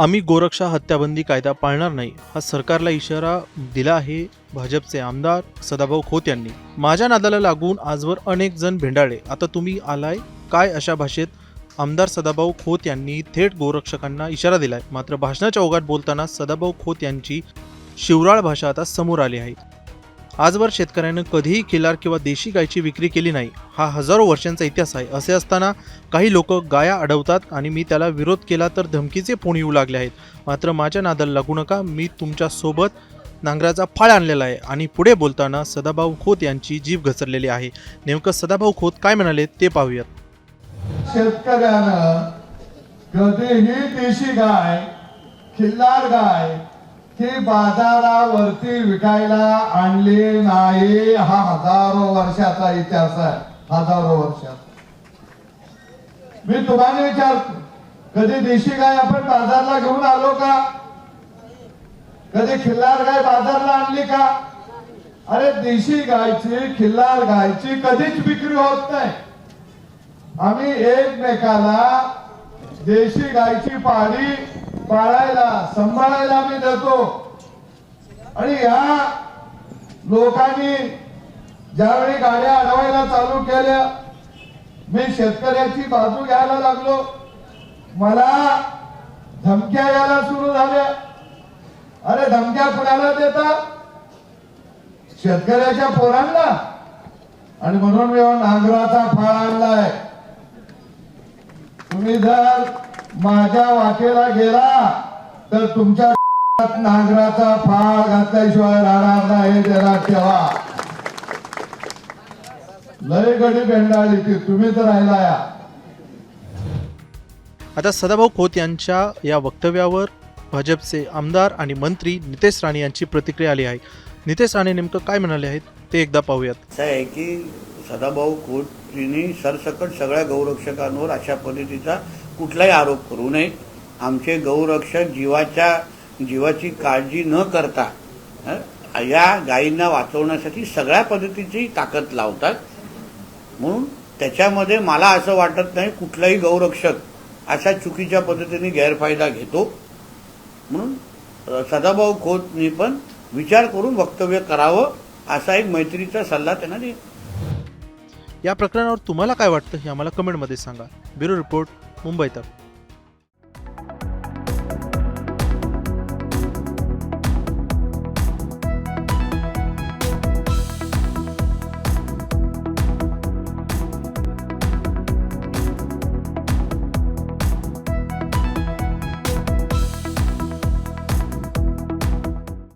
आम्ही गोरक्षा हत्याबंदी कायदा पाळणार नाही हा सरकारला इशारा दिला आहे भाजपचे आमदार सदाभाऊ खोत यांनी. माझ्या नादाला लागून आजवर अनेक जण भेंडाळे. आता तुम्ही आलाय काय अशा भाषेत? आमदार सदाभाऊ खोत यांनी थेट गोरक्षकांना इशारा दिलाय. मात्र भाषणाच्या ओघात बोलताना सदाभाऊ खोत यांची शिवराळ भाषा आता समोर आली आहे. आजवर शेतकऱ्यानं कधीही खिलार किंवा देशी गायची विक्री केली नाही. हा हजारो वर्षांचा इतिहास आहे. असे असताना काही लोक गाया अडवतात आणि मी त्याला विरोध केला तर धमकीचे फोन येऊ लागले आहेत. मात्र माझ्या नादाला लागू नका. मी तुमच्यासोबत नांगराचा फाळ आणलेला आहे. आणि पुढे बोलताना सदाभाऊ खोत यांची जीभ घसरलेली आहे. नेमकं सदाभाऊ खोत काय म्हणाले ते पाहूयात. शेतकऱ्यानं कधीही देशी गाय खिल्लार गाय ती बाजारावरती विकायला आणली नाही हा हजारो वर्षाचा इतिहास आहे. हजारो वर्षाचा. मी तुम्हाला विचारतो कधी देशी गाय आपण बाजारला घेऊन आलो का? कधी खिल्लार गाय बाजारला आणली का? अरे देशी गायची खिल्लार गायची कधीच विक्री होत नाही. आम्ही एकमेकाला देशी गायची पाळी पाळायला सांभाळायला आम्ही देतो आणि या लोकांनी ज्यावेळी गाड्या अडवायला चालू केल्या मी शेतकऱ्याची बाजू घ्यायला लागलो. मला धमक्या यायला सुरू झाल्या. अरे धमक्या कुणाला देता? शेतकऱ्याच्या पोरांना. आणि म्हणून मी नांगराचा फाळ आणलाय. तुम्ही जर माझ्या वाटेला गेला तर तुमच्या नांगराचा फाळ घातल्याशिवाय राहणार नाही त्याला ठेवा. लय गडी बेंडाळी ती तुम्ही तर राहिला या आता सदाभाऊ खोत यांच्या या वक्तव्यावर भाजपचे आमदार आणि मंत्री नितेश राणे यांची प्रतिक्रिया आली आहे. नितेश राणे नेमकं काय म्हणाले आहेत ते एकदा पाहूयात. असं आहे की सदाभाऊ खोतजींनी सरसकट सगळ्या गौरक्षकांवर अशा पद्धतीचा कुठलाही आरोप करू नये. आमचे गौरक्षक जीवाच्या जीवाची काळजी न करता या गायींना वाचवण्यासाठी सगळ्या पद्धतीची ताकद लावतात. म्हणून त्याच्यामध्ये मला असं वाटत नाही कुठलाही गौरक्षक अशा चुकीच्या पद्धतीने गैरफायदा घेतो. म्हणून सदाभाऊ खोतनी पण विचार करून वक्तव्य करावं असा एक मैत्रीचा सल्ला त्यांना दे या प्रकरणावर तुम्हाला काय वाटतं हे आम्हाला कमेंटमध्ये सांगा. ब्युरो रिपोर्ट मुंबई तक.